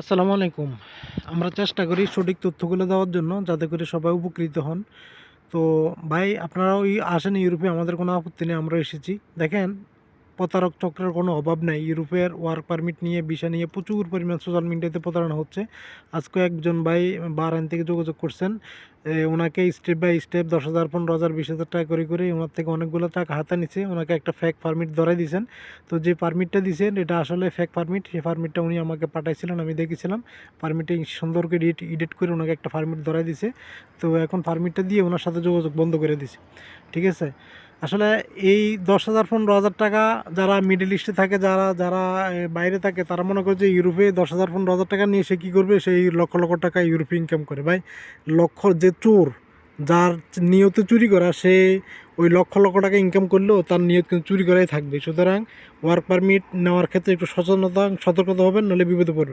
আসসালামু আলাইকুম। আমরা চেষ্টা করি সঠিক তথ্যগুলো দেওয়ার জন্য যাতে করে সবাই উপকৃত হন। তো ভাই, আপনারাও ওই আসেন ইউরোপে, আমাদের কোনো আপত্তি নেই, আমরা এসেছি। দেখেন প্রতারক চক্রের কোনো অভাব নাই। ইউরোপের ওয়ার্ক পারমিট নিয়ে ভিসা নিয়ে প্রচুর পরিমাণ সোশ্যাল মিডিয়াতে প্রতারণা হচ্ছে। আজকে একজন ভাই বারান থেকে যোগাযোগ করছেন। ওনাকে স্টেপ বাই স্টেপ দশ হাজার, পনেরো হাজার, বিশ হাজার টাকা করে করে ওনার থেকে অনেকগুলো টাকা হাতে নিছে। ওনাকে একটা ফেক পারমিট ধরাই দিয়েছেন তো যে পারমিটটা দিয়েছেন এটা আসলে ফেক পারমিট সেই পারমিটটা উনি আমাকে পাঠাইছিলেন, আমি দেখেছিলাম। পারমিটে সুন্দর করে এডিট করে ওনাকে একটা পারমিট ধরাই দিছে। তো এখন পারমিটটা দিয়ে ওনার সাথে যোগাযোগ বন্ধ করে দিছে। ঠিক আছে? আসলে এই দশ হাজার পনেরো হাজার টাকা যারা মিডল ইস্টে থাকে, যারা যারা বাইরে থাকে, তারা মনে করে যে ইউরোপে দশ হাজার পনেরো হাজার টাকা নিয়ে সে কী করবে? সেই লক্ষ লক্ষ টাকা ইউরোপে ইনকাম করে। ভাই, লক্ষ যে চোর, যার নিয়ত চুরি করা, সে ওই লক্ষ লক্ষ টাকা ইনকাম করলেও তার নিয়ত কিন্তু চুরি করাই থাকবে। সুতরাং ওয়ার্ক পারমিট নেওয়ার ক্ষেত্রে একটু সচেতনতা, সতর্কতা হবেন, নাহলে বিপদে পড়বে